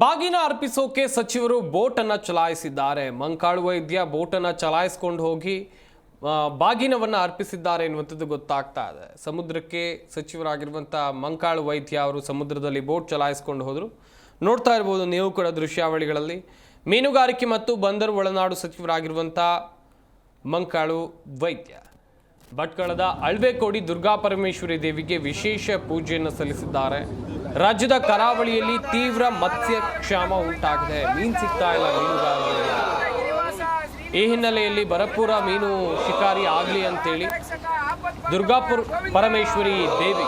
ಬಾಗಿನ ಅರ್ಪಿಸೋಕೆ ಸಚಿವರು ಬೋಟ್ ಅನ್ನ ಚಲಾಯಿಸಿದ್ದಾರೆ. ಮಂಕಾಳು ವೈದ್ಯ ಬೋಟ್ ಅನ್ನ ಚಲಾಯಿಸ್ಕೊಂಡು ಹೋಗಿ ಬಾಗಿನವನ್ನು ಅರ್ಪಿಸಿದ್ದಾರೆ ಎನ್ನುವಂಥದ್ದು ಗೊತ್ತಾಗ್ತಾ ಇದೆ. ಸಮುದ್ರಕ್ಕೆ ಸಚಿವರಾಗಿರುವಂಥ ಮಂಕಾಳು ವೈದ್ಯ ಅವರು ಸಮುದ್ರದಲ್ಲಿ ಬೋಟ್ ಚಲಾಯಿಸ್ಕೊಂಡು ಹೋದರು. ನೋಡ್ತಾ ಇರ್ಬೋದು ನೀವು ಕೂಡ ದೃಶ್ಯಾವಳಿಗಳಲ್ಲಿ. ಮೀನುಗಾರಿಕೆ ಮತ್ತು ಬಂದರು ಒಳನಾಡು ಸಚಿವರಾಗಿರುವಂಥ ಮಂಕಾಳು ವೈದ್ಯ ಭಟ್ಕಳದ ಅಳ್ವೆಕೋಡಿ ದುರ್ಗಾ ಪರಮೇಶ್ವರಿ ದೇವಿಗೆ ವಿಶೇಷ ಪೂಜೆಯನ್ನು ಸಲ್ಲಿಸಿದ್ದಾರೆ. ರಾಜ್ಯದ ಕರಾವಳಿಯಲ್ಲಿ ತೀವ್ರ ಮತ್ಸ್ಯ ಕ್ಷಾಮ ಉಂಟಾಗಿದೆ. ಮೀನು ಸಿಗ್ತಾ ಇಲ್ಲ ಮೀನುಗಾರರಿಗೆ ಈ ಹಿನ್ನೆಲೆಯಲ್ಲಿ ಬರಪೂರ ಮೀನು ಶಿಕಾರಿ ಆಗಲಿ ಅಂತೇಳಿ ದುರ್ಗಾಪುರ ಪರಮೇಶ್ವರಿ ದೇವಿ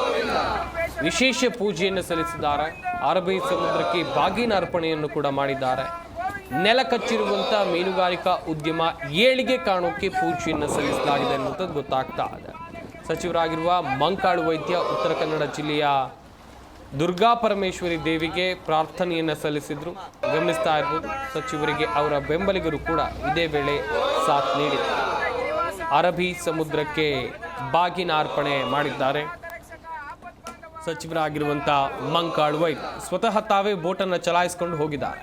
ವಿಶೇಷ ಪೂಜೆಯನ್ನು ಸಲ್ಲಿಸಿದ್ದಾರೆ. ಅರಬ್ಬಿ ಸಮುದ್ರಕ್ಕೆ ಬಾಗಿನ ಅರ್ಪಣೆಯನ್ನು ಕೂಡ ಮಾಡಿದ್ದಾರೆ. ನೆಲ ಕಚ್ಚಿರುವಂಥ ಮೀನುಗಾರಿಕಾ ಉದ್ಯಮ ಏಳಿಗೆ ಕಾಣೋಕೆ ಪೂಜೆಯನ್ನು ಸಲ್ಲಿಸಲಾಗಿದೆ ಅನ್ನುವಂಥದ್ದು ಗೊತ್ತಾಗ್ತಾ ಇದೆ. ಸಚಿವರಾಗಿರುವ ಮಂಕಾಳು ವೈದ್ಯ, ಉತ್ತರ ಕನ್ನಡ ಜಿಲ್ಲೆಯ ದುರ್ಗಾ ಪರಮೇಶ್ವರಿ ದೇವಿಗೆ ಪ್ರಾರ್ಥನೆಯನ್ನು ಸಲ್ಲಿಸಿದ್ರು. ಗಮನಿಸ್ತಾ ಇರ್ಬೋದು, ಸಚಿವರಿಗೆ ಅವರ ಬೆಂಬಲಿಗರು ಕೂಡ ಇದೇ ವೇಳೆ ಸಾಥ್ ನೀಡಿದ್ದಾರೆ ಅರಬಿ ಸಮುದ್ರಕ್ಕೆ ಬಾಗಿನ ಅರ್ಪಣೆ ಮಾಡಿದ್ದಾರೆ. ಸಚಿವರಾಗಿರುವಂಥ ಮಂಕಾಳ್ ವೈದ್ ಸ್ವತಃ ತಾವೇ ಬೋಟನ್ನು ಚಲಾಯಿಸಿಕೊಂಡು ಹೋಗಿದ್ದಾರೆ.